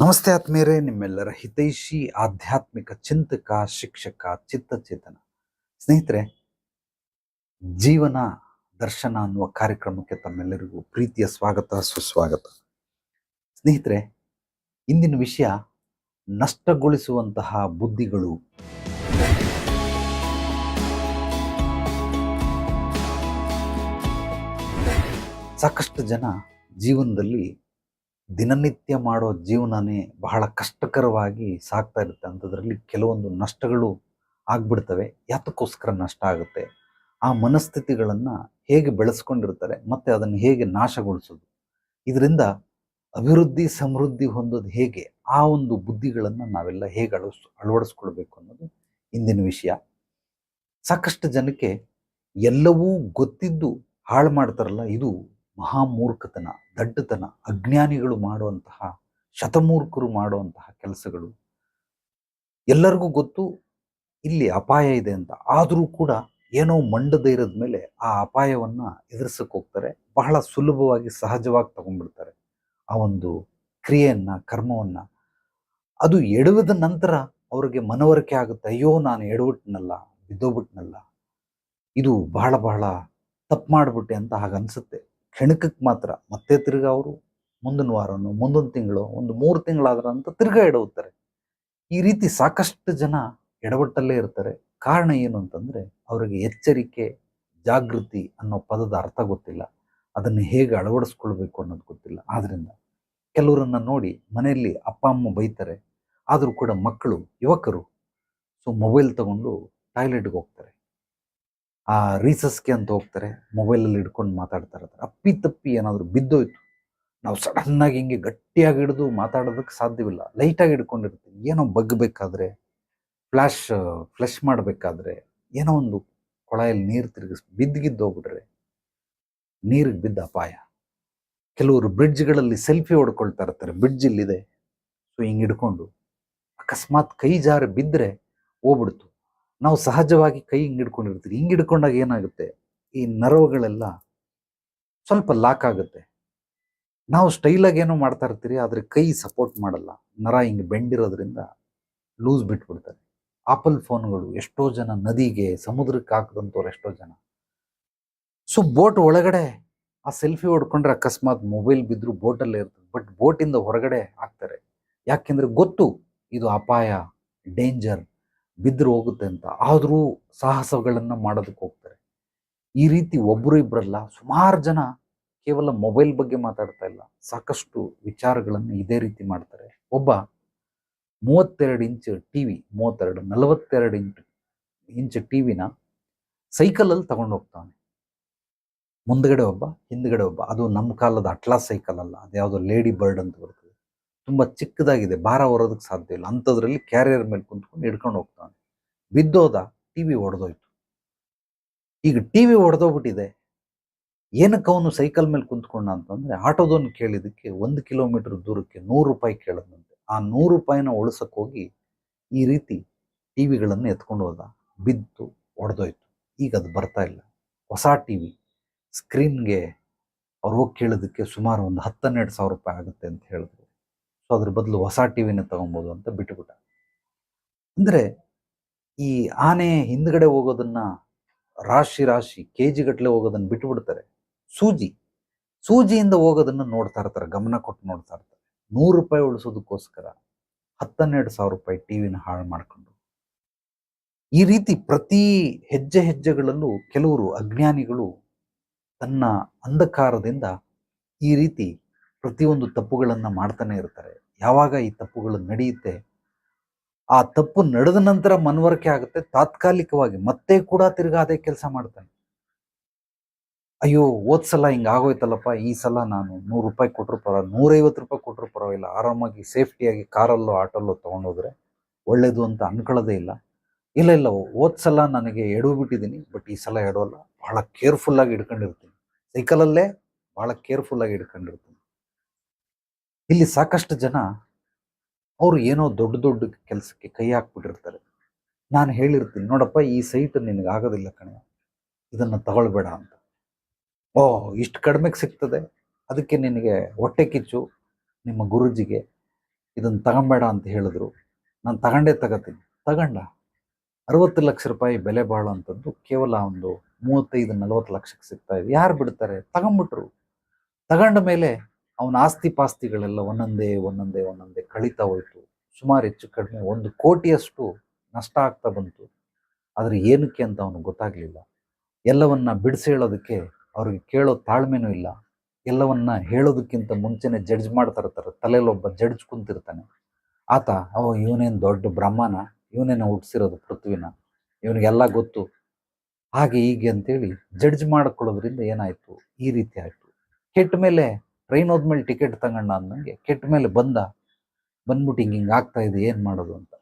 ನಮಸ್ತೆ ಆತ್ಮೀಯರೇ, ನಿಮ್ಮೆಲ್ಲರ ಹಿತೈಷಿ, ಆಧ್ಯಾತ್ಮಿಕ ಚಿಂತಕ, ಶಿಕ್ಷಕ, ಚಿತ್ತಚೇತನ. ಸ್ನೇಹಿತರೆ, ಜೀವನ ದರ್ಶನ ಅನ್ನುವ ಕಾರ್ಯಕ್ರಮಕ್ಕೆ ತಮ್ಮೆಲ್ಲರಿಗೂ ಪ್ರೀತಿಯ ಸ್ವಾಗತ, ಸುಸ್ವಾಗತ. ಸ್ನೇಹಿತರೆ, ಇಂದಿನ ವಿಷಯ ನಷ್ಟಗೊಳಿಸುವಂತಹ ಬುದ್ಧಿಗಳು. ಸಾಕಷ್ಟು ಜನ ಜೀವನದಲ್ಲಿ ದಿನನಿತ್ಯ ಮಾಡೋ ಜೀವನನೇ ಬಹಳ ಕಷ್ಟಕರವಾಗಿ ಸಾಗ್ತಾ ಇರುತ್ತೆ. ಅಂಥದ್ರಲ್ಲಿ ಕೆಲವೊಂದು ನಷ್ಟಗಳು ಆಗ್ಬಿಡ್ತವೆ. ಯಾತಕ್ಕೋಸ್ಕರ ನಷ್ಟ ಆಗುತ್ತೆ? ಆ ಮನಸ್ಥಿತಿಗಳನ್ನು ಹೇಗೆ ಬೆಳೆಸ್ಕೊಂಡಿರ್ತಾರೆ? ಮತ್ತೆ ಅದನ್ನು ಹೇಗೆ ನಾಶಗೊಳಿಸೋದು? ಇದರಿಂದ ಅಭಿವೃದ್ಧಿ, ಸಮೃದ್ಧಿ ಹೊಂದೋದು ಹೇಗೆ? ಆ ಒಂದು ಬುದ್ಧಿಗಳನ್ನು ನಾವೆಲ್ಲ ಹೇಗೆ ಅಳವಡಿಸ್, ಅಳವಡಿಸ್ಕೊಳ್ಬೇಕು ಅನ್ನೋದು ಇಂದಿನ ವಿಷಯ. ಸಾಕಷ್ಟು ಜನಕ್ಕೆ ಎಲ್ಲವೂ ಗೊತ್ತಿದ್ದು ಹಾಳು ಮಾಡ್ತಾರಲ್ಲ, ಇದು ಮಹಾಮೂರ್ಖತನ ದಡ್ಡತನ, ಅಜ್ಞಾನಿಗಳು ಮಾಡುವಂತಹ, ಶತಮೂರ್ಖರು ಮಾಡುವಂತಹ ಕೆಲಸಗಳು. ಎಲ್ಲರಿಗೂ ಗೊತ್ತು, ಇಲ್ಲಿ ಅಪಾಯ ಇದೆ ಅಂತ. ಆದರೂ ಕೂಡ ಏನೋ ಮಂಡ ಧೈರ್ಯದ ಮೇಲೆ ಆ ಅಪಾಯವನ್ನು ಎದುರಿಸಕ್ಕೆ ಹೋಗ್ತಾರೆ. ಬಹಳ ಸುಲಭವಾಗಿ ಸಹಜವಾಗಿ ತಗೊಂಡ್ಬಿಡ್ತಾರೆ. ಆ ಒಂದು ಕ್ರಿಯೆಯನ್ನು, ಕರ್ಮವನ್ನು. ಅದು ಎಡವಿದ ನಂತರ ಅವರಿಗೆ ಮನವರಿಕೆ ಆಗುತ್ತೆ. ಅಯ್ಯೋ, ನಾನು ಎಡವಿಟ್ನಲ್ಲ, ಬಿದ್ದೋಗ್ಬಿಟ್ನಲ್ಲ. ಇದು ಬಹಳ ಬಹಳ ತಪ್ಪು ಮಾಡಿಬಿಟ್ಟೆ ಅಂತ ಹಾಗನ್ಸುತ್ತೆ. ಕ್ಷಣಿಕಕ್ಕೆ ಮಾತ್ರ. ಮತ್ತೆ ತಿರ್ಗಾ ಅವರು ಮುಂದಿನ ವಾರನು ಮುಂದೊಂದು ತಿಂಗಳು, ಒಂದು ಮೂರು ತಿಂಗಳಾದ್ರ ಅಂತ ತಿರ್ಗಾ ಎಡವುತ್ತಾರೆ ಈ ರೀತಿ ಸಾಕಷ್ಟು ಜನ ಎಡವಟ್ಟಲ್ಲೇ ಇರ್ತಾರೆ. ಕಾರಣ ಏನು ಅಂತಂದ್ರೆ, ಅವರಿಗೆ ಎಚ್ಚರಿಕೆ, ಜಾಗೃತಿ ಅನ್ನೋ ಪದದ ಅರ್ಥ ಗೊತ್ತಿಲ್ಲ. ಅದನ್ನು ಹೇಗೆ ಅಳವಡಿಸ್ಕೊಳ್ಬೇಕು ಅನ್ನೋದು ಗೊತ್ತಿಲ್ಲ. ಆದ್ದರಿಂದ ಕೆಲವರನ್ನ ನೋಡಿ ಮನೆಯಲ್ಲಿ ಅಪ್ಪ, ಅಮ್ಮ ಬೈತಾರೆ. ಆದರೂ ಕೂಡ ಮಕ್ಕಳು, ಯುವಕರು, ಸೊ, ಮೊಬೈಲ್ ತಗೊಂಡು ಟಾಯ್ಲೆಟ್ಗೆ ಹೋಗ್ತಾರೆ. ಆ ರೀಸಸ್ಗೆ ಅಂತ ಹೋಗ್ತಾರೆ ಮೊಬೈಲಲ್ಲಿ ಹಿಡ್ಕೊಂಡು ಮಾತಾಡ್ತಾ ಇರ್ತಾರೆ. ಅಪ್ಪಿ ತಪ್ಪಿ ಏನಾದರೂ ಬಿದ್ದೋಯ್ತು, ನಾವು ಸಡನ್ನಾಗಿ ಹಿಂಗೆ ಗಟ್ಟಿಯಾಗಿ ಹಿಡಿದು ಮಾತಾಡೋದಕ್ಕೆ ಸಾಧ್ಯವಿಲ್ಲ. ಲೈಟಾಗಿ ಹಿಡ್ಕೊಂಡಿರ್ತೀವಿ ಏನೋ ಬಗ್ಬೇಕಾದ್ರೆ ಫ್ಲ್ಯಾಶ್ ಫ್ಲಶ್ ಮಾಡಬೇಕಾದ್ರೆ ಏನೋ ಒಂದು ಕೊಳಾಯಲ್ಲಿ ನೀರು ತಿರುಗಿಸ್ ಬಿದ್ದಿಗಿದ್ದು ಹೋಗ್ಬಿಟ್ರೆ ನೀರಿಗೆ ಬಿದ್ದ ಅಪಾಯ. ಕೆಲವರು ಬ್ರಿಡ್ಜ್ಗಳಲ್ಲಿ ಸೆಲ್ಫಿ ಹೊಡ್ಕೊಳ್ತಾ ಇರ್ತಾರೆ. ಬ್ರಿಡ್ಜ್ ಇಲ್ಲಿದೆ. ಸೊ ಹಿಂಗೆ ಹಿಡ್ಕೊಂಡು ಅಕಸ್ಮಾತ್ ಕೈ ಜಾರಿ ಬಿದ್ದರೆ ಹೋಗ್ಬಿಡ್ತು. ನಾವು ಸಹಜವಾಗಿ ಕೈ ಹಿಂಗೆ ಹಿಡ್ಕೊಂಡಿರ್ತೀವಿ. ಹಿಂಗೆ ಹಿಡ್ಕೊಂಡಾಗ ಏನಾಗುತ್ತೆ? ಈ ನರವುಗಳೆಲ್ಲ ಸ್ವಲ್ಪ ಲಾಕ್ ಆಗುತ್ತೆ. ನಾವು ಸ್ಟೈಲಾಗಿ ಏನೋ ಮಾಡ್ತಾ ಇರ್ತೀರಿ, ಆದರೆ ಕೈ ಸಪೋರ್ಟ್ ಮಾಡಲ್ಲ. ನರ ಹಿಂಗೆ ಬೆಂಡಿರೋದ್ರಿಂದ ಲೂಸ್ ಬಿಟ್ಬಿಡ್ತಾರೆ. ಆಪಲ್ ಫೋನ್ಗಳು ಎಷ್ಟೋ ಜನ ನದಿಗೆ, ಸಮುದ್ರಕ್ಕೆ ಹಾಕಿದಂಥವ್ರು ಎಷ್ಟೋ ಜನ. ಸೊ ಬೋಟ್ ಒಳಗಡೆ ಆ ಸೆಲ್ಫಿ ಹೊಡ್ಕೊಂಡ್ರೆ ಅಕಸ್ಮಾತ್ ಮೊಬೈಲ್ ಬಿದ್ದರೂ ಬೋಟಲ್ಲೇ ಇರ್ತದೆ. ಬಟ್ ಬೋಟಿಂದ ಹೊರಗಡೆ ಹಾಕ್ತಾರೆ. ಯಾಕೆಂದರೆ ಗೊತ್ತು, ಇದು ಅಪಾಯ ಡೇಂಜರ್ ಬಿದ್ದರೂ ಹೋಗುತ್ತೆ ಅಂತ. ಆದರೂ ಸಾಹಸಗಳನ್ನು ಮಾಡೋದಕ್ಕೆ ಹೋಗ್ತಾರೆ. ಈ ರೀತಿ ಒಬ್ಬರು ಇಬ್ಬರಲ್ಲ ಸುಮಾರು ಜನ ಕೇವಲ ಮೊಬೈಲ್ ಬಗ್ಗೆ ಮಾತಾಡ್ತಾ ಇಲ್ಲ. ಸಾಕಷ್ಟು ವಿಚಾರಗಳನ್ನು ಇದೇ ರೀತಿ ಮಾಡ್ತಾರೆ. ಒಬ್ಬ ಮೂವತ್ತೆರಡು ಇಂಚ್ ಟಿ ವಿ ಮೂವತ್ತೆರಡು, ನಲವತ್ತೆರಡು ಇಂಚ್ ಇಂಚ್ ಟಿ ವಿನ ಸೈಕಲಲ್ಲಿ ತಗೊಂಡು ಹೋಗ್ತಾನೆ ಮುಂದ್ಗಡೆ ಒಬ್ಬ, ಹಿಂದ್ಗಡೆ ಒಬ್ಬ. ಅದು ನಮ್ಮ ಕಾಲದ ಅಟ್ಲಾಸ್ ಸೈಕಲ್ ಅಲ್ಲ ಅದ್ಯಾವುದೋ ಲೇಡಿ ಬರ್ಡ್ ಅಂತ ಬರ್ತದೆ. ತುಂಬ ಚಿಕ್ಕದಾಗಿದೆ. ಭಾರ ಹೊರೋದಕ್ಕೆ ಸಾಧ್ಯ ಇಲ್ಲ. ಅಂಥದ್ರಲ್ಲಿ ಕ್ಯಾರಿಯರ್ ಮೇಲೆ ಕುಂತ್ಕೊಂಡು ಹಿಡ್ಕೊಂಡು ಹೋಗ್ತಾನೆ. ಬಿದ್ದೋದ ಟಿ ವಿ ಒಡೆದೋಯ್ತು. ಈಗ ಟಿ ವಿ ಹೊಡೆದೋಗ್ಬಿಟ್ಟಿದೆ ಏನಕ್ಕೆ ಅವನು ಸೈಕಲ್ ಮೇಲೆ ಕುಂತ್ಕೊಂಡ ಅಂತಂದರೆ ಆಟೋದವನು ಕೇಳಿದಕ್ಕೆ ಒಂದು ಕಿಲೋಮೀಟರ್ ದೂರಕ್ಕೆ ನೂರು ರೂಪಾಯಿ ಕೇಳದಂತೆ ಆ ನೂರು ರೂಪಾಯಿನ ಉಳಿಸಕ್ಕೆ ಹೋಗಿ ಈ ರೀತಿ ಟಿ ವಿಗಳನ್ನು ಎತ್ಕೊಂಡು ಹೋದ. ಬಿದ್ದು ಒಡೆದೋಯ್ತು. ಈಗ ಅದು ಬರ್ತಾ ಇಲ್ಲ. ಹೊಸ ಟಿ ವಿ ಸ್ಕ್ರೀನ್ಗೆ ಅವ್ರು ಹೋಗಿ ಕೇಳೋದಕ್ಕೆ ಸುಮಾರು ಒಂದು ಹತ್ತನ್ನೆರಡು ಸಾವಿರ ರೂಪಾಯಿ ಆಗುತ್ತೆ ಅಂತ ಹೇಳಿದ್ರು. ಸೊ ಅದ್ರ ಬದಲು ಹೊಸ ಟಿವಿನ ತಗೊಬೋದು ಅಂತ ಬಿಟ್ಟುಬಿಟ್ಟ ಅಂದರೆ ಈ ಆನೆ ಹಿಂದ್ಗಡೆ ಹೋಗೋದನ್ನ ರಾಶಿ ರಾಶಿ ಕೆ ಜಿ ಗಟ್ಟಲೆ ಹೋಗೋದನ್ನ ಬಿಟ್ಟುಬಿಡ್ತಾರೆ ಸೂಜಿ. ಸೂಜಿಯಿಂದ ಹೋಗೋದನ್ನ ನೋಡ್ತಾ ಇರ್ತಾರೆ, ಗಮನ ಕೊಟ್ಟು ನೋಡ್ತಾ ಇರ್ತಾರೆ. ನೂರು ರೂಪಾಯಿ ಉಳಿಸೋದಕ್ಕೋಸ್ಕರ ಹತ್ತನ್ನೆರಡು ಸಾವಿರ ರೂಪಾಯಿ ಟಿವಿನ ಹಾಳು ಮಾಡ್ಕೊಂಡು. ಈ ರೀತಿ ಪ್ರತಿ ಹೆಜ್ಜೆ ಹೆಜ್ಜೆಗಳಲ್ಲೂ ಕೆಲವರು ಅಜ್ಞಾನಿಗಳು ತನ್ನ ಅಂಧಕಾರದಿಂದ ಈ ರೀತಿ ಪ್ರತಿಯೊಂದು ತಪ್ಪುಗಳನ್ನು ಮಾಡ್ತಾನೆ ಇರ್ತಾರೆ. ಯಾವಾಗ ಈ ತಪ್ಪುಗಳು ನಡೆಯುತ್ತೆ, ಆ ತಪ್ಪು ನಡೆದ ನಂತರ ಮನವರಿಕೆ ಆಗುತ್ತೆ, ತಾತ್ಕಾಲಿಕವಾಗಿ ಮತ್ತೆ ಕೂಡ ತಿರ್ಗಾ ಅದೇ ಕೆಲಸ ಮಾಡ್ತಾನೆ ಅಯ್ಯೋ, ಹೋದ್ ಸಲ ಹಿಂಗೆ ಆಗೋಯ್ತಲ್ಲಪ್ಪ, ಈ ಸಲ ನಾನು ನೂರು ರೂಪಾಯಿ ಕೊಟ್ಟರು ಪರ ನೂರೈವತ್ತು ರೂಪಾಯಿ ಕೊಟ್ಟರು ಪರವಾಗಿಲ್ಲ, ಆರಾಮಾಗಿ ಸೇಫ್ಟಿಯಾಗಿ ಕಾರಲ್ಲೋ, ಆಟೋಲ್ಲೋ ತೊಗೊಂಡೋದ್ರೆ ಒಳ್ಳೇದು ಅಂತ ಅನ್ಕೊಳ್ಳೋದೇ ಇಲ್ಲ. ಇಲ್ಲ ಇಲ್ಲ, ಹೋದ್ ಸಲ ನನಗೆ ಎಡವು ಬಿಟ್ಟಿದ್ದೀನಿ ಬಟ್ ಈ ಸಲ ಎಡೋಲ್ಲ, ಬಹಳ ಕೇರ್ಫುಲ್ಲಾಗಿ ಇಡ್ಕೊಂಡಿರ್ತೀನಿ ಸೈಕಲಲ್ಲೇ ಬಹಳ ಕೇರ್ಫುಲ್ಲಾಗಿ ಹಿಡ್ಕೊಂಡಿರ್ತೀನಿ. ಇಲ್ಲಿ ಸಾಕಷ್ಟು ಜನ ಅವರು ಏನೋ ದೊಡ್ಡ ದೊಡ್ಡ ಕೆಲಸಕ್ಕೆ ಕೈ ಹಾಕ್ಬಿಟ್ಟಿರ್ತಾರೆ. ನಾನು ಹೇಳಿರ್ತೀನಿ, ನೋಡಪ್ಪ, ಈ ಸೈಟ್ ನಿನಗೆ ಆಗೋದಿಲ್ಲ ಕಣೆ. ಇದನ್ನು ತಗೊಳ್ಬೇಡ ಅಂತ. ಓ, ಇಷ್ಟು ಕಡಿಮೆಗೆ ಸಿಗ್ತದೆ. ಅದಕ್ಕೆ ನಿನಗೆ ಹೊಟ್ಟೆ ಕಿಚ್ಚು, ನಿಮ್ಮ ಗುರುಜಿಗೆ ಇದನ್ನು ತಗೊಂಬೇಡ ಅಂತ ಹೇಳಿದ್ರು. ನಾನು ತಗೊಂಡೇ ತಗೋತೀನಿ. ತಗೊಂಡ. ಅರವತ್ತು ಲಕ್ಷ ರೂಪಾಯಿ ಬೆಲೆ ಬಾಳುವಂಥದ್ದು ಕೇವಲ ಒಂದು ಮೂವತ್ತೈದು ನಲವತ್ತು ಲಕ್ಷಕ್ಕೆ ಸಿಗ್ತಾ ಇದೆ. ಯಾರು ಬಿಡ್ತಾರೆ? ತಗೊಂಬಿಟ್ರು. ತಗೊಂಡ ಮೇಲೆ ಅವನ ಆಸ್ತಿ ಪಾಸ್ತಿಗಳೆಲ್ಲ ಒಂದೊಂದೇ ಒಂದೊಂದೇ ಒಂದೊಂದೇ ಕಳೀತಾ ಹೋಯ್ತು. ಸುಮಾರು ಹೆಚ್ಚು ಕಡಿಮೆ ಒಂದು ಕೋಟಿಯಷ್ಟು ನಷ್ಟ ಆಗ್ತಾ ಬಂತು. ಆದರೆ ಏನಕ್ಕೆ ಅಂತ ಅವನು ಗೊತ್ತಾಗಲಿಲ್ಲ. ಎಲ್ಲವನ್ನ ಬಿಡಿಸಿ ಹೇಳೋದಕ್ಕೆ ಅವ್ರಿಗೆ ಕೇಳೋ ತಾಳ್ಮೆನೂ ಇಲ್ಲ. ಎಲ್ಲವನ್ನ ಹೇಳೋದಕ್ಕಿಂತ ಮುಂಚೆನೆ ಜಡ್ಜ್ ಮಾಡ್ತಾ ಇರ್ತಾರೆ ತಲೆಯಲ್ಲಿ ಒಬ್ಬ ಜಡ್ಜ್ ಕುಂತಿರ್ತಾನೆ. ಆತ ಅವ ಇವನೇನು ದೊಡ್ಡ ಬ್ರಹ್ಮನ? ಇವನೇನ ಹುಟ್ಟಿಸಿರೋದು ಪೃಥ್ವಿನ? ಇವನಿಗೆಲ್ಲ ಗೊತ್ತು. ಹಾಗೆ ಹೀಗೆ ಅಂತೇಳಿ ಜಡ್ಜ್ ಮಾಡ್ಕೊಳ್ಳೋದ್ರಿಂದ ಏನಾಯ್ತು? ಈ ರೀತಿ ಆಯ್ತು. ಕೆಟ್ಟ ಮೇಲೆ ಟ್ರೈನ್ ಹೋದ್ಮೇಲೆ ಟಿಕೆಟ್ ತಗೊಂಡ ಅಂದಂಗೆ ಕೆಟ್ಟ ಮೇಲೆ ಬಂದ, ಬಂದ್ಬಿಟ್ಟು ಹಿಂಗೆ ಹಿಂಗೆ ಆಗ್ತಾ ಇದೆ, ಏನು ಮಾಡೋದು ಅಂತ.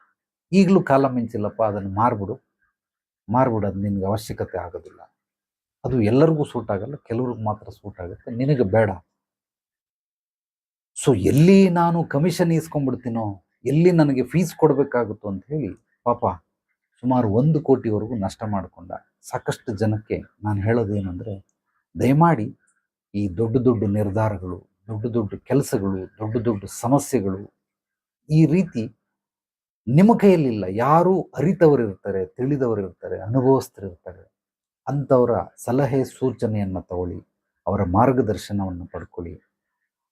ಈಗಲೂ ಕಾಲ ಮಿಂಚಿಲ್ಲಪ್ಪ, ಅದನ್ನು ಮಾರ್ಬಿಡು. ಮಾರ್ಬಿಡು, ಅದು ನಿನಗೆ ಅವಶ್ಯಕತೆ ಆಗೋದಿಲ್ಲ. ಅದು ಎಲ್ಲರಿಗೂ ಸೂಟ್ ಆಗಲ್ಲ, ಕೆಲವ್ರಿಗೆ ಮಾತ್ರ ಸೂಟ್ ಆಗುತ್ತೆ. ನಿನಗೆ ಬೇಡ. ಸೊ ಎಲ್ಲಿ ನಾನು ಕಮಿಷನ್ ಈಸ್ಕೊಂಡ್ಬಿಡ್ತೀನೋ, ಎಲ್ಲಿ ನನಗೆ ಫೀಸ್ ಕೊಡಬೇಕಾಗುತ್ತೋ ಅಂತ ಹೇಳಿ, ಪಾಪ ಸುಮಾರು ಒಂದು ಕೋಟಿವರೆಗೂ ನಷ್ಟ ಮಾಡಿಕೊಂಡ ಸಾಕಷ್ಟು ಜನಕ್ಕೆ ನಾನು ಹೇಳೋದೇನೆಂದರೆ, ದಯಮಾಡಿ ಈ ದೊಡ್ಡ ದೊಡ್ಡ ನಿರ್ಧಾರಗಳು, ದೊಡ್ಡ ದೊಡ್ಡ ಕೆಲಸಗಳು, ದೊಡ್ಡ ದೊಡ್ಡ ಸಮಸ್ಯೆಗಳು ಈ ರೀತಿ ನಿಮ್ಮ ಕೈಯಲ್ಲಿಲ್ಲ. ಯಾರು ಅರಿತವರಿರ್ತಾರೆ ಇರ್ತಾರೆ ಅನುಭವಸ್ಥರಿರ್ತಾರೆ. ಅಂಥವರ ಸಲಹೆ ಸೂಚನೆಯನ್ನು ತಗೊಳ್ಳಿ, ಅವರ ಮಾರ್ಗದರ್ಶನವನ್ನು ಪಡ್ಕೊಳ್ಳಿ.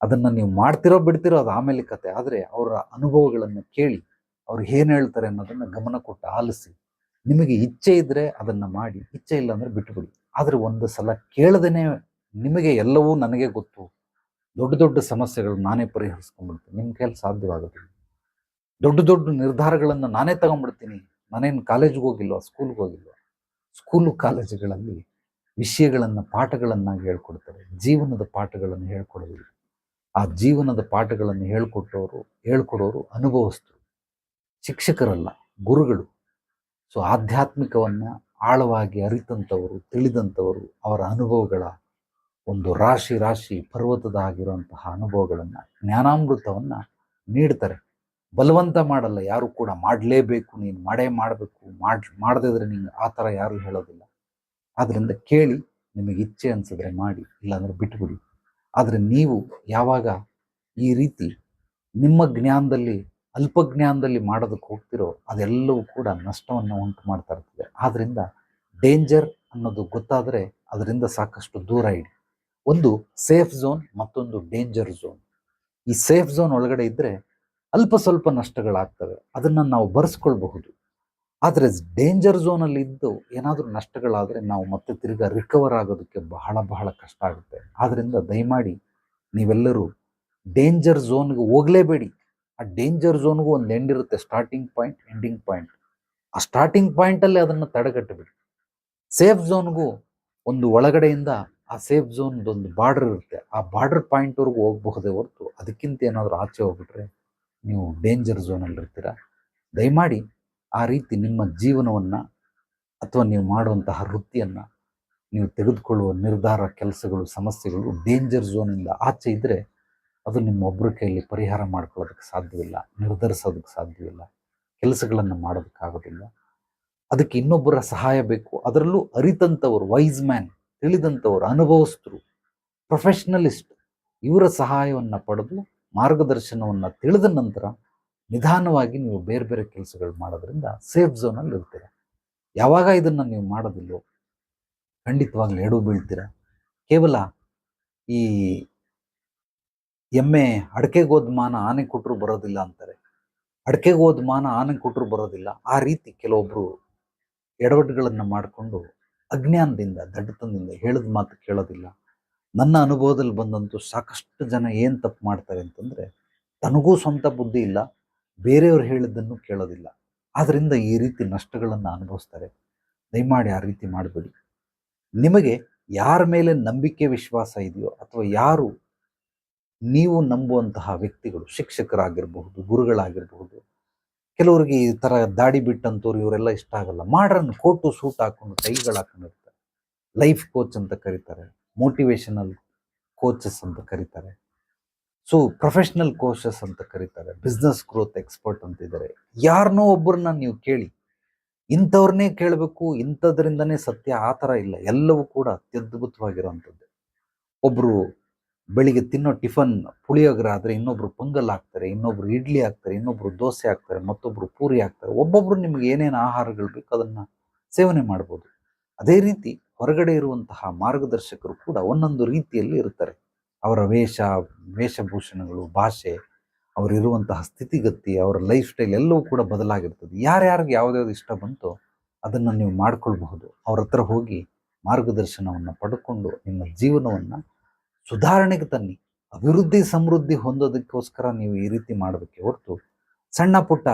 ಅದನ್ನು ನೀವು ಮಾಡ್ತಿರೋ ಬಿಡ್ತಿರೋ ಅದು ಆಮೇಲೆ ಕತೆ. ಆದರೆ ಅವರ ಅನುಭವಗಳನ್ನು ಕೇಳಿ, ಅವ್ರು ಏನು ಹೇಳ್ತಾರೆ ಅನ್ನೋದನ್ನು ಗಮನ ಕೊಟ್ಟು ಆಲಿಸಿ, ನಿಮಗೆ ಇಚ್ಛೆ ಇದ್ದರೆ ಅದನ್ನು ಮಾಡಿ, ಇಚ್ಛೆ ಇಲ್ಲ ಅಂದರೆ ಬಿಟ್ಟುಬಿಡಿ ಆದರೆ ಒಂದು ಸಲ ಕೇಳದೇನೆ ನಿಮಗೆ ಎಲ್ಲವೂ ನನಗೆ ಗೊತ್ತು. ದೊಡ್ಡ ದೊಡ್ಡ ಸಮಸ್ಯೆಗಳು ನಾನೇ ಪರಿಹರಿಸ್ಕೊಂಡ್ಬಿಡ್ತೀನಿ. ನಿಮ್ಮ ಕೈಯಲ್ಲಿ ಸಾಧ್ಯವಾಗುತ್ತೆ ದೊಡ್ಡ ದೊಡ್ಡ ನಿರ್ಧಾರಗಳನ್ನು ನಾನೇ ತಗೊಂಡ್ಬಿಡ್ತೀನಿ. ನಾನೇನು ಕಾಲೇಜ್ಗೆ ಹೋಗಿಲ್ವ? ಸ್ಕೂಲ್ಗೆ ಹೋಗಿಲ್ವ? ಸ್ಕೂಲು ಕಾಲೇಜುಗಳಲ್ಲಿ ವಿಷಯಗಳನ್ನು, ಪಾಠಗಳನ್ನಾಗಿ ಹೇಳ್ಕೊಡ್ತಾರೆ. ಜೀವನದ ಪಾಠಗಳನ್ನು ಹೇಳ್ಕೊಡೋದಿಲ್ಲ. ಆ ಜೀವನದ ಪಾಠಗಳನ್ನು ಹೇಳ್ಕೊಟ್ಟವರು ಹೇಳ್ಕೊಡೋರು ಅನುಭವಿಸ್ತರು ಶಿಕ್ಷಕರಲ್ಲ, ಗುರುಗಳು. ಸೊ, ಆಧ್ಯಾತ್ಮಿಕವನ್ನು ಆಳವಾಗಿ ಅರಿತಂಥವರು ತಿಳಿದಂಥವರು ಅವರ ಅನುಭವಗಳ ಒಂದು ರಾಶಿ ರಾಶಿ ಪರ್ವತದ ಆಗಿರುವಂತಹ ಅನುಭವಗಳನ್ನು, ಜ್ಞಾನಾಮೃತವನ್ನು ನೀಡ್ತಾರೆ. ಬಲವಂತ ಮಾಡಲ್ಲ, ಯಾರು ಕೂಡ ಮಾಡಲೇಬೇಕು, ನೀನು ಮಾಡೇ ಮಾಡಬೇಕು, ಮಾಡ್, ಮಾಡದಿದ್ರೆ ನಿಂಗೆ ಆ ಥರ ಯಾರು ಹೇಳೋದಿಲ್ಲ. ಆದ್ದರಿಂದ ಕೇಳಿ, ನಿಮಗೆ ಇಚ್ಛೆ ಅನಿಸಿದ್ರೆ ಮಾಡಿ, ಇಲ್ಲಾಂದರೆ ಬಿಟ್ಬಿಡಿ. ಆದರೆ ನೀವು ಯಾವಾಗ ಈ ರೀತಿ ನಿಮ್ಮ ಜ್ಞಾನದಲ್ಲಿ ಅಲ್ಪ ಜ್ಞಾನದಲ್ಲಿ ಮಾಡೋದಕ್ಕೆ ಹೋಗ್ತಿರೋ ಅದೆಲ್ಲವೂ ಕೂಡ ನಷ್ಟವನ್ನು ಉಂಟು ಮಾಡ್ತಾ ಇರ್ತದೆ. ಆದ್ದರಿಂದ ಡೇಂಜರ್ ಅನ್ನೋದು ಗೊತ್ತಾದರೆ ಅದರಿಂದ ಸಾಕಷ್ಟು ದೂರ ಇಡಿ. ಒಂದು ಸೇಫ್ ಝೋನ್ ಮತ್ತೊಂದು ಡೇಂಜರ್ ಝೋನ್ ಈ ಸೇಫ್ ಝೋನ್ ಒಳಗಡೆ ಇದ್ದರೆ ಅಲ್ಪ ಸ್ವಲ್ಪ ನಷ್ಟಗಳಾಗ್ತವೆ. ಅದನ್ನು ನಾವು ಬರೆಸ್ಕೊಳ್ಬಹುದು. ಆದರೆ ಡೇಂಜರ್ ಝೋನಲ್ಲಿ ಇದ್ದು ಏನಾದರೂ ನಷ್ಟಗಳಾದರೆ ನಾವು ಮತ್ತೆ ತಿರ್ಗಾ ರಿಕವರ್ ಆಗೋದಕ್ಕೆ ಬಹಳ ಬಹಳ ಕಷ್ಟ ಆಗುತ್ತೆ. ಆದ್ದರಿಂದ ದಯಮಾಡಿ ನೀವೆಲ್ಲರೂ ಡೇಂಜರ್ ಝೋನ್ಗೆ ಹೋಗಲೇಬೇಡಿ. ಆ ಡೇಂಜರ್ ಝೋನ್ಗೂ ಒಂದು ಎಂಡ್ ಇರುತ್ತೆ ಸ್ಟಾರ್ಟಿಂಗ್ ಪಾಯಿಂಟ್ ಎಂಡಿಂಗ್ ಪಾಯಿಂಟ್ ಆ ಸ್ಟಾರ್ಟಿಂಗ್ ಪಾಯಿಂಟಲ್ಲಿ ಅದನ್ನು ತಡೆಗಟ್ಟಬೇಡಿ ಸೇಫ್ ಝೋನ್ಗೂ ಒಂದು ಒಳಗಡೆಯಿಂದ ಆ ಸೇಫ್ ಝೋನ್ದೊಂದು ಬಾರ್ಡರ್ ಇರುತ್ತೆ. ಆ ಬಾರ್ಡರ್ ಪಾಯಿಂಟ್ವರೆಗೂ ಹೋಗಬಹುದೇ ಹೊರತು ಅದಕ್ಕಿಂತ ಏನಾದರೂ ಆಚೆ ಹೋಗ್ಬಿಟ್ರೆ ನೀವು ಡೇಂಜರ್ ಝೋನಲ್ಲಿ ಇರ್ತೀರ. ದಯಮಾಡಿ ಆ ರೀತಿ ನಿಮ್ಮ ಜೀವನವನ್ನು ಅಥವಾ ನೀವು ಮಾಡುವಂತಹ ವೃತ್ತಿಯನ್ನು ನೀವು ತೆಗೆದುಕೊಳ್ಳುವ ನಿರ್ಧಾರ, ಕೆಲಸಗಳು, ಸಮಸ್ಯೆಗಳು ಡೇಂಜರ್ ಝೋನಿಂದ ಆಚೆ ಇದ್ದರೆ ಅದು ನಿಮ್ಮ ಒಬ್ಬರ ಕೈಯಲ್ಲಿ ಪರಿಹಾರ ಮಾಡ್ಕೊಳ್ಳೋದಕ್ಕೆ ಸಾಧ್ಯವಿಲ್ಲ, ನಿರ್ಧರಿಸೋದಕ್ಕೆ ಸಾಧ್ಯವಿಲ್ಲ, ಕೆಲಸಗಳನ್ನು ಮಾಡೋದಕ್ಕಾಗೋದಿಲ್ಲ. ಅದಕ್ಕೆ ಇನ್ನೊಬ್ಬರ ಸಹಾಯ ಬೇಕು. ಅದರಲ್ಲೂ ಅರಿತಂಥವರು ವೈಸ್ ಮ್ಯಾನ್ ತಿಳಿದಂಥವರು, ಅನುಭವಸ್ಥರು ಪ್ರೊಫೆಷನಲಿಸ್ಟ್ ಇವರ ಸಹಾಯವನ್ನು ಪಡೆದು ಮಾರ್ಗದರ್ಶನವನ್ನು ತಿಳಿದ ನಂತರ ನಿಧಾನವಾಗಿ ನೀವು ಬೇರೆ ಬೇರೆ ಕೆಲಸಗಳು ಮಾಡೋದ್ರಿಂದ ಸೇಫ್ ಝೋನಲ್ಲಿ ಇರ್ತೀರ. ಯಾವಾಗ ಇದನ್ನು ನೀವು ಮಾಡೋದಿಲ್ಲೋ ಖಂಡಿತವಾಗ್ಲೂ ಎಡು ಬೀಳ್ತೀರ. ಕೇವಲ ಈ ಎಮ್ಮೆ ಅಡಕೆಗೆ ಹೋದ ಮಾನ ಆನೆ ಕೊಟ್ಟರು ಬರೋದಿಲ್ಲ ಅಂತಾರೆ. ಅಡಕೆಗೆ ಹೋದ ಮಾನ ಆನೆ ಕೊಟ್ಟರು ಬರೋದಿಲ್ಲ. ಆ ರೀತಿ ಕೆಲವೊಬ್ಬರು ಎಡವಟ್ಟುಗಳನ್ನು ಮಾಡಿಕೊಂಡು ಅಜ್ಞಾನದಿಂದ, ದಡ್ಡತನದಿಂದ ಹೇಳಿದ ಮಾತು ಕೇಳೋದಿಲ್ಲ. ನನ್ನ ಅನುಭವದಲ್ಲಿ ಬಂದಂತೂ ಸಾಕಷ್ಟು ಜನ ಏನು ತಪ್ಪು ಮಾಡ್ತಾರೆ ಅಂತಂದರೆ, ತನಗೂ ಸ್ವಂತ ಬುದ್ಧಿ ಇಲ್ಲ, ಬೇರೆಯವ್ರು ಹೇಳಿದ್ದನ್ನು ಕೇಳೋದಿಲ್ಲ. ಆದ್ದರಿಂದ ಈ ರೀತಿ ನಷ್ಟಗಳನ್ನು ಅನುಭವಿಸ್ತಾರೆ. ದಯಮಾಡಿ ಆ ರೀತಿ ಮಾಡಬೇಡಿ. ನಿಮಗೆ ಯಾರ ಮೇಲೆ ನಂಬಿಕೆ ವಿಶ್ವಾಸ ಇದೆಯೋ ಅಥವಾ ಯಾರು ನೀವು ನಂಬುವಂತಹ ವ್ಯಕ್ತಿಗಳು, ಶಿಕ್ಷಕರಾಗಿರಬಹುದು, ಗುರುಗಳಾಗಿರಬಹುದು ಕೆಲವರಿಗೆ ಈ ಥರ ದಾಡಿ ಬಿಟ್ಟಂತವ್ರು ಇವರೆಲ್ಲ ಇಷ್ಟ ಆಗಲ್ಲ. ಮಾಡ್ರನ್ ಕೋಟು ಸೂಟ್ ಹಾಕೊಂಡು ಟೈಗಳು ಹಾಕೊಂಡಿರ್ತಾರೆ ಲೈಫ್ ಕೋಚ್ ಅಂತ ಕರೀತಾರೆ. ಮೋಟಿವೇಶನಲ್ ಕೋಚಸ್ ಅಂತ ಕರೀತಾರೆ. ಸೊ, ಪ್ರೊಫೆಷ್ನಲ್ ಕೋಚಸ್ ಅಂತ ಕರೀತಾರೆ. ಬಿಸ್ನೆಸ್ ಗ್ರೋತ್ ಎಕ್ಸ್ಪರ್ಟ್ ಅಂತಿದ್ದಾರೆ ಯಾರನ್ನೋ ಒಬ್ಬರನ್ನ ನೀವು ಕೇಳಿ ಇಂಥವ್ರನ್ನೇ ಕೇಳಬೇಕು, ಇಂಥದ್ರಿಂದನೇ ಸತ್ಯ ಆ ಥರ ಇಲ್ಲ. ಎಲ್ಲವೂ ಕೂಡ ಅತ್ಯದ್ಭುತವಾಗಿರುವಂಥದ್ದು. ಒಬ್ಬರು ಬೆಳಿಗ್ಗೆ ತಿನ್ನೋ ಟಿಫನ್ ಪುಳಿಯೋಗರ ಆದರೆ ಇನ್ನೊಬ್ರು ಪೊಂಗಲ್ ಹಾಕ್ತಾರೆ, ಇನ್ನೊಬ್ರು ಇಡ್ಲಿ ಹಾಕ್ತಾರೆ, ಇನ್ನೊಬ್ರು ದೋಸೆ ಹಾಕ್ತಾರೆ, ಮತ್ತೊಬ್ರು ಪೂರಿ ಹಾಕ್ತಾರೆ. ಒಬ್ಬೊಬ್ರು ನಿಮ್ಗೆ ಏನೇನು ಆಹಾರಗಳು ಬೇಕು ಅದನ್ನು ಸೇವನೆ ಮಾಡ್ಬೋದು. ಅದೇ ರೀತಿ ಹೊರಗಡೆ ಇರುವಂತಹ ಮಾರ್ಗದರ್ಶಕರು ಕೂಡ ಒಂದೊಂದು ರೀತಿಯಲ್ಲಿ ಇರ್ತಾರೆ. ಅವರ ವೇಷ, ವೇಷಭೂಷಣಗಳು, ಭಾಷೆ ಅವರಿರುವಂತಹ ಸ್ಥಿತಿಗತಿ, ಅವರ ಲೈಫ್ ಸ್ಟೈಲ್ ಎಲ್ಲವೂ ಕೂಡ ಬದಲಾಗಿರ್ತದೆ. ಯಾರ್ಯಾರಿಗೆ ಯಾವ್ದ್ಯಾವ್ದು ಇಷ್ಟ ಬಂತೋ ಅದನ್ನು ನೀವು ಮಾಡ್ಕೊಳ್ಬಹುದು. ಅವ್ರ ಹತ್ರ ಹೋಗಿ ಮಾರ್ಗದರ್ಶನವನ್ನು ಪಡ್ಕೊಂಡು ನಿಮ್ಮ ಜೀವನವನ್ನು ಸುಧಾರಣೆಗೆ ತನ್ನಿ. ಅಭಿವೃದ್ಧಿ ಸಮೃದ್ಧಿ ಹೊಂದೋದಕ್ಕೋಸ್ಕರ ನೀವು ಈ ರೀತಿ ಮಾಡಬೇಕೆ ಹೊರತು ಸಣ್ಣ ಪುಟ್ಟ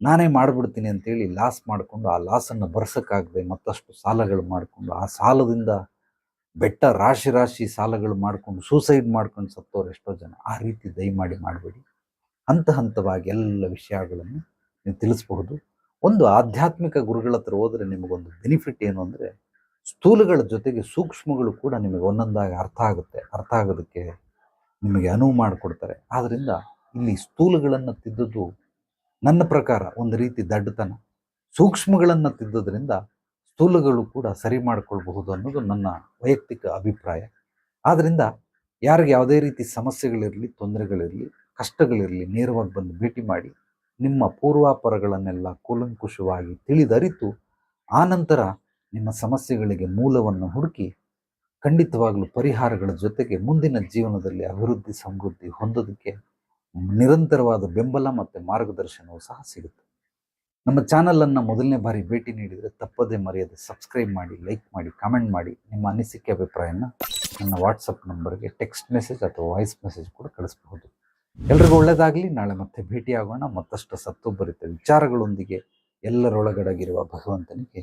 ನಾನೇ ಮಾಡಿಬಿಡ್ತೀನಿ ಅಂತೇಳಿ ಲಾಸ್ ಮಾಡಿಕೊಂಡು ಆ ಲಾಸನ್ನು ಬರ್ಸೋಕ್ಕಾಗದೆ ಮತ್ತಷ್ಟು ಸಾಲಗಳು ಮಾಡಿಕೊಂಡು ಆ ಸಾಲದಿಂದ ಬೆಟ್ಟ ರಾಶಿ ರಾಶಿ ಸಾಲಗಳು ಮಾಡಿಕೊಂಡು ಸೂಸೈಡ್ ಮಾಡ್ಕೊಂಡು ಸತ್ತೋರು ಎಷ್ಟೋ ಜನ ಆ ರೀತಿ ದಯಮಾಡಿ ಮಾಡಬೇಡಿ. ಹಂತ ಹಂತವಾಗಿ ಎಲ್ಲ ವಿಷಯಗಳನ್ನು ನೀವು ತಿಳಿಸ್ಬಹುದು. ಒಂದು ಆಧ್ಯಾತ್ಮಿಕ ಗುರುಗಳ ಹತ್ರ ಹೋದರೆ ನಿಮಗೊಂದು ಬೆನಿಫಿಟ್ ಏನು ಅಂದರೆ ಸ್ಥೂಲಗಳ ಜೊತೆಗೆ ಸೂಕ್ಷ್ಮಗಳು ಕೂಡ ನಿಮಗೆ ಒಂದೊಂದಾಗಿ ಅರ್ಥ ಆಗುತ್ತೆ, ಅರ್ಥ ಆಗೋದಕ್ಕೆ ನಿಮಗೆ ಅನುವು ಮಾಡಿಕೊಡ್ತಾರೆ. ಆದ್ದರಿಂದ ಇಲ್ಲಿ ಸ್ಥೂಲಗಳನ್ನು ತಿದ್ದದ್ದು ನನ್ನ ಪ್ರಕಾರ ಒಂದು ರೀತಿ ದಡ್ಡತನ. ಸೂಕ್ಷ್ಮಗಳನ್ನು ತಿದ್ದೋದ್ರಿಂದ ಸ್ಥೂಲಗಳು ಕೂಡ ಸರಿ ಮಾಡಿಕೊಳ್ಬಹುದು ಅನ್ನೋದು ನನ್ನ ವೈಯಕ್ತಿಕ ಅಭಿಪ್ರಾಯ. ಆದ್ದರಿಂದ ಯಾರಿಗೆ ಯಾವುದೇ ರೀತಿ ಸಮಸ್ಯೆಗಳಿರಲಿ, ತೊಂದರೆಗಳಿರಲಿ, ಕಷ್ಟಗಳಿರಲಿ ನೇರವಾಗಿ ಬಂದು ಭೇಟಿ ಮಾಡಿ ನಿಮ್ಮ ಪೂರ್ವಾಪರಗಳನ್ನೆಲ್ಲ ಕೂಲಂಕುಷವಾಗಿ ತಿಳಿದರಿತು ಆನಂತರ ನಿಮ್ಮ ಸಮಸ್ಯೆಗಳಿಗೆ ಮೂಲವನ್ನು ಹುಡುಕಿ ಖಂಡಿತವಾಗಲೂ ಪರಿಹಾರಗಳ ಜೊತೆಗೆ ಮುಂದಿನ ಜೀವನದಲ್ಲಿ ಅಭಿವೃದ್ಧಿ, ಸಮೃದ್ಧಿ ಹೊಂದೋದಕ್ಕೆ ನಿರಂತರವಾದ ಬೆಂಬಲ ಮತ್ತು ಮಾರ್ಗದರ್ಶನವೂ ಸಹ ಸಿಗುತ್ತೆ. ನಮ್ಮ ಚಾನಲನ್ನು ಮೊದಲನೇ ಬಾರಿ ಭೇಟಿ ನೀಡಿದರೆ ತಪ್ಪದೇ ಮರೆಯದೆ ಸಬ್ಸ್ಕ್ರೈಬ್ ಮಾಡಿ ಲೈಕ್ ಮಾಡಿ ಕಾಮೆಂಟ್ ಮಾಡಿ ನಿಮ್ಮ ಅನಿಸಿಕೆ, ಅಭಿಪ್ರಾಯನ ನನ್ನ ವಾಟ್ಸಪ್ ನಂಬರ್ಗೆ ಟೆಕ್ಸ್ಟ್ ಮೆಸೇಜ್ ಅಥವಾ ವಾಯ್ಸ್ ಮೆಸೇಜ್ ಕೂಡ ಕಳಿಸಬಹುದು. ಎಲ್ರಿಗೂ ಒಳ್ಳೆಯದಾಗಲಿ ನಾಳೆ ಮತ್ತೆ ಭೇಟಿಯಾಗೋಣ. ಮತ್ತಷ್ಟು ಸತ್ತುಬ್ಬರಿತ ವಿಚಾರಗಳೊಂದಿಗೆ ಎಲ್ಲರೊಳಗಡಗಿರುವ ಭಗವಂತನಿಗೆ